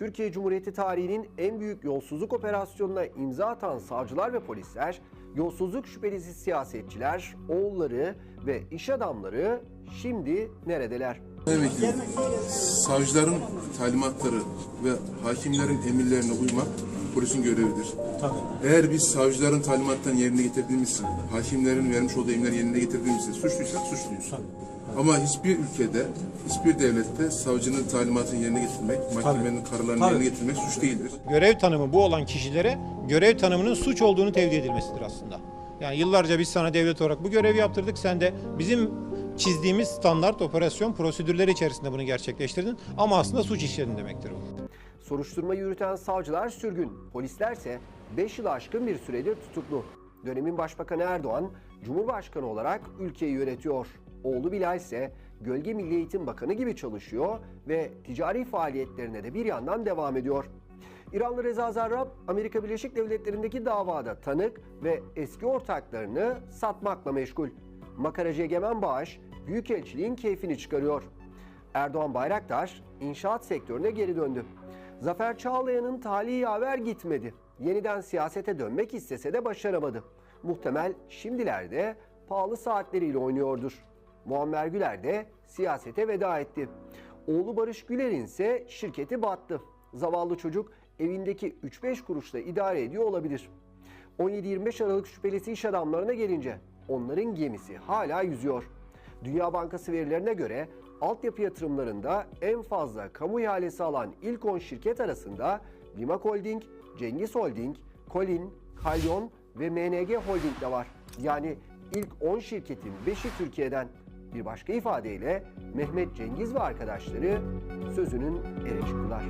Türkiye Cumhuriyeti tarihinin en büyük yolsuzluk operasyonuna imza atan savcılar ve polisler, yolsuzluk şüphelisi siyasetçiler, oğulları ve iş adamları şimdi neredeler? Demek ki savcıların talimatları ve hakimlerin emirlerine uymak polisin görevidir. Eğer biz savcıların talimatlarını yerine getirdiğimiz, hakimlerin vermiş olduğu emirleri yerine getirdiğimizde suçluysak suçluyuz. Ama hiçbir ülkede, hiçbir devlette savcının talimatını yerine getirmek, mahkemenin kararlarını Tabii. yerine getirmek suç değildir. görev tanımı bu olan kişilere görev tanımının suç olduğunu tevdi edilmesidir aslında. Yani yıllarca biz sana devlet olarak bu görevi yaptırdık. Sen de bizim çizdiğimiz standart operasyon prosedürleri içerisinde bunu gerçekleştirdin. Ama aslında suç işledin demektir bu. Soruşturma yürüten savcılar sürgün, polislerse 5 yıl aşkın bir süredir tutuklu. Dönemin Başbakanı Erdoğan, Cumhurbaşkanı olarak ülkeyi yönetiyor. Oğlu Bilal ise Gölge Milli Eğitim Bakanı gibi çalışıyor ve ticari faaliyetlerine de bir yandan devam ediyor. İranlı Reza Zarrab, Amerika Birleşik Devletleri'ndeki davada tanık ve eski ortaklarını satmakla meşgul. Makaracı Egemen Bağış, Büyükelçiliğin keyfini çıkarıyor. Erdoğan Bayraktar inşaat sektörüne geri döndü. Zafer Çağlayan'ın talihi yaver gitmedi. Yeniden siyasete dönmek istese de başaramadı. Muhtemel şimdilerde pahalı saatleriyle oynuyordur. Muammer Güler de siyasete veda etti. Oğlu Barış Güler'in ise şirketi battı. Zavallı çocuk evindeki 3-5 kuruşla idare ediyor olabilir. 17-25 Aralık şüphelisi iş adamlarına gelince onların gemisi hala yüzüyor. Dünya Bankası verilerine göre altyapı yatırımlarında en fazla kamu ihalesi alan ilk 10 şirket arasında Limak Holding, Cengiz Holding, Colin, Kalyon ve MNG Holding de var. Yani ilk 10 şirketin 5'i Türkiye'den. Bir başka ifadeyle Mehmet Cengiz ve arkadaşları sözünün ereşi kılar.